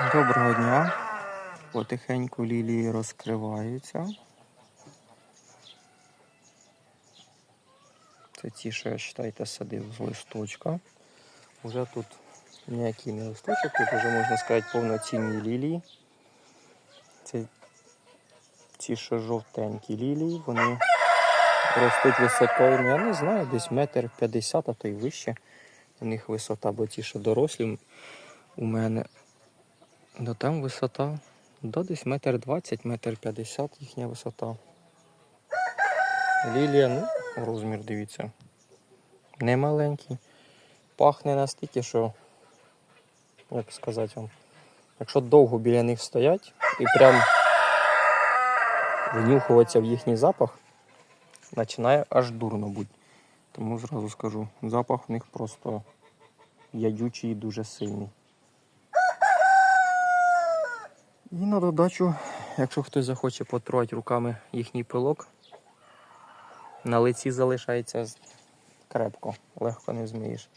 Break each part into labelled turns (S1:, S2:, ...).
S1: Доброго дня. Потихеньку лілії розкриваються. Це ті, що я вважайте, садив з листочка. Уже тут ніякий не листочок, тут вже можна сказати повноцінні лілії. Це ті, що жовтенькі лілії, вони ростуть висотою, ну, я не знаю, десь метр п'ятдесят, а то й вище. У них висота, бо ті, що дорослі у мене Да там висота. Да, десь метр двадцять, метр п'ятдесят їхня висота. Лілія, ну, розмір, дивіться. Не маленький. Пахне настільки, що, як сказати вам, якщо довго біля них стоять і прям внюхуватися в їхній запах, починає аж дурно бути. Тому зразу скажу, запах в них просто ядючий і дуже сильний. І на додачу, якщо хтось захоче потрогати руками їхній пилок, на лиці залишається крепко, легко не змієш.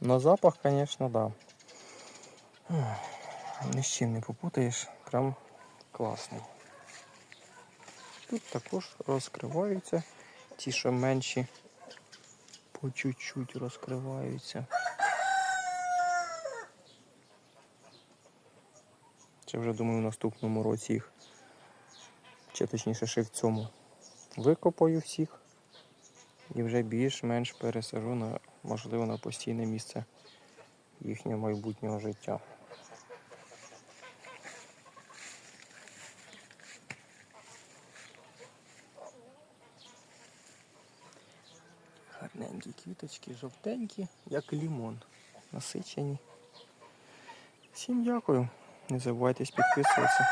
S1: Но запах, звісно, да. Ні з чим не попутаєш, прям класний. Тут також розкриваються, ті, що менші, по чуть-чуть розкриваються. Це вже думаю в наступному році їх. Чи точніше ще в цьому. Викопаю всіх і вже більш-менш пересажу на, можливо, на постійне місце їхнього майбутнього життя. Гарненькі квіточки, жовтенькі, як лімон. Насичені. Всім дякую. Не забувайте підписуватися.